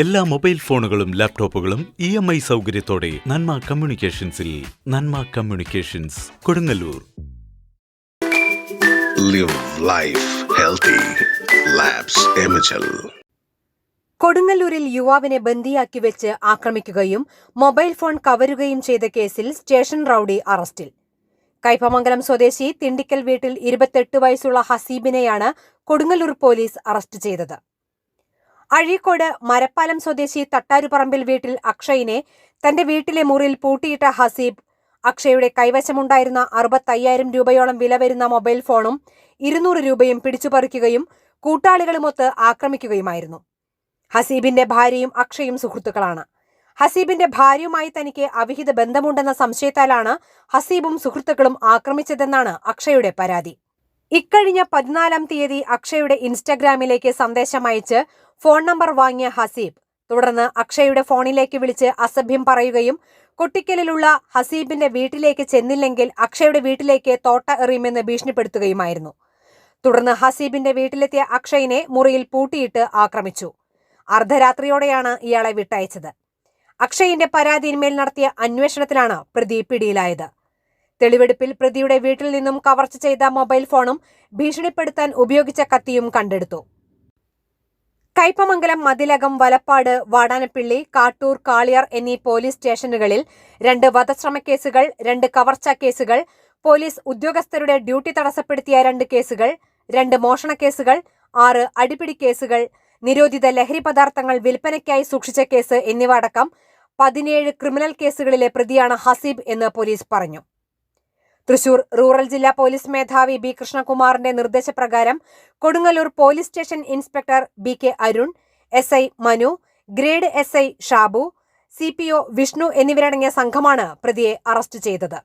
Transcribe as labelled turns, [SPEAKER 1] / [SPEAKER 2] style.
[SPEAKER 1] എല്ലാ മൊബൈൽ ഫോണുകളും ലാപ്ടോപ്പുകളും ഇ എം ഐ സൗകര്യത്തോടെ Nanma കമ്മ്യൂണിക്കേഷൻസിൽ Nanma communications Kodungallur.
[SPEAKER 2] Live life healthy.
[SPEAKER 3] കൊടുങ്ങല്ലൂരിൽ യുവാവിനെ ബന്ദിയാക്കി വെച്ച് ആക്രമിക്കുകയും മൊബൈൽ ഫോൺ കവരുകയും ചെയ്ത കേസിൽ സ്റ്റേഷൻ റൌഡി അറസ്റ്റിൽ. കൈപ്പമംഗലം സ്വദേശി തിണ്ടിക്കൽ വീട്ടിൽ ഇരുപത്തെട്ട് വയസ്സുള്ള ഹസീബിനെയാണ് കൊടുങ്ങല്ലൂർ പോലീസ് അറസ്റ്റ് ചെയ്തത്. അഴീക്കോട് മരപ്പാലം സ്വദേശി തട്ടാരുപറമ്പിൽ വീട്ടിൽ അക്ഷയിനെ തന്റെ വീട്ടിലെ മുറിയിൽ പൂട്ടിയിട്ട ഹസീബ്. അക്ഷയുടെ കൈവശമുണ്ടായിരുന്ന അറുപത്തയ്യായിരം രൂപയോളം വില വരുന്ന മൊബൈൽ ഫോണും ഇരുന്നൂറ് രൂപയും പിടിച്ചുപറിക്കുകയും കൂട്ടാളികളുമൊത്ത് ആക്രമിക്കുകയുമായിരുന്നു. ഹസീബിന്റെ ഭാര്യയും അക്ഷയും സുഹൃത്തുക്കളാണ്. ഹസീബിന്റെ ഭാര്യയുമായി തനിക്ക് അവിഹിത ബന്ധമുണ്ടെന്ന സംശയത്താലാണ് ഹസീബും സുഹൃത്തുക്കളും ആക്രമിച്ചതെന്നാണ് അക്ഷയുടെ പരാതി. ഇക്കഴിഞ്ഞ പതിനാലാം തീയതി അക്ഷയുടെ ഇൻസ്റ്റഗ്രാമിലേക്ക് സന്ദേശം അയച്ച് ഫോൺ നമ്പർ വാങ്ങിയ ഹസീബ്. തുടർന്ന് അക്ഷയുടെ ഫോണിലേക്ക് വിളിച്ച് അസഭ്യം പറയുകയും കൊട്ടിക്കലിലുള്ള ഹസീബിന്റെ വീട്ടിലേക്ക് ചെന്നില്ലെങ്കിൽ അക്ഷയുടെ വീട്ടിലേക്ക് തോട്ട എറിയുമെന്ന് ഭീഷണിപ്പെടുത്തുകയുമായിരുന്നു. തുടർന്ന് ഹസീബിന്റെ വീട്ടിലെത്തിയ അക്ഷയിനെ മുറിയിൽ പൂട്ടിയിട്ട് ആക്രമിച്ചു. അർദ്ധരാത്രിയോടെയാണ് ഇയാളെ വിട്ടയച്ചത്. അക്ഷയിന്റെ പരാതിയിന്മേൽ നടത്തിയ അന്വേഷണത്തിലാണ് പ്രതി പിടിയിലായത്. തെളിവെടുപ്പിൽ പ്രതിയുടെ വീട്ടിൽ നിന്നും കവർച്ച ചെയ്ത മൊബൈൽ ഫോണും ഭീഷണിപ്പെടുത്താൻ ഉപയോഗിച്ച കത്തിയും കണ്ടെടുത്തു. കൈപ്പമംഗലം മതിലകം വലപ്പാട് വാടാനപ്പിള്ളി കാട്ടൂർ കാളിയാർ എന്നീ പോലീസ് സ്റ്റേഷനുകളിൽ രണ്ട് വധശ്രമ കേസുകൾ രണ്ട് കവർച്ചാ കേസുകൾ പോലീസ് ഉദ്യോഗസ്ഥരുടെ ഡ്യൂട്ടി തടസ്സപ്പെടുത്തിയ രണ്ട് കേസുകൾ രണ്ട് മോഷണ കേസുകൾ ആറ് അടിപിടി കേസുകൾ നിരോധിത ലഹരി പദാർത്ഥങ്ങൾ വിൽപ്പനയ്ക്കായി സൂക്ഷിച്ച കേസ് എന്നിവ അടക്കം പതിനേഴ് ക്രിമിനൽ കേസുകളിലെ പ്രതിയാണ് ഹസീബ് എന്ന് പോലീസ് പറഞ്ഞു. തൃശൂർ റൂറൽ ജില്ലാ പോലീസ് മേധാവി ബി കൃഷ്ണകുമാറിന്റെ നിർദ്ദേശപ്രകാരം Kodungallur police station inspector B K Arun S I Manu grade S I Shabu C P O Vishnu എന്നിവരടങ്ങിയ സംഘമാണ് പ്രതിയെ അറസ്റ്റ് ചെയ്തത്.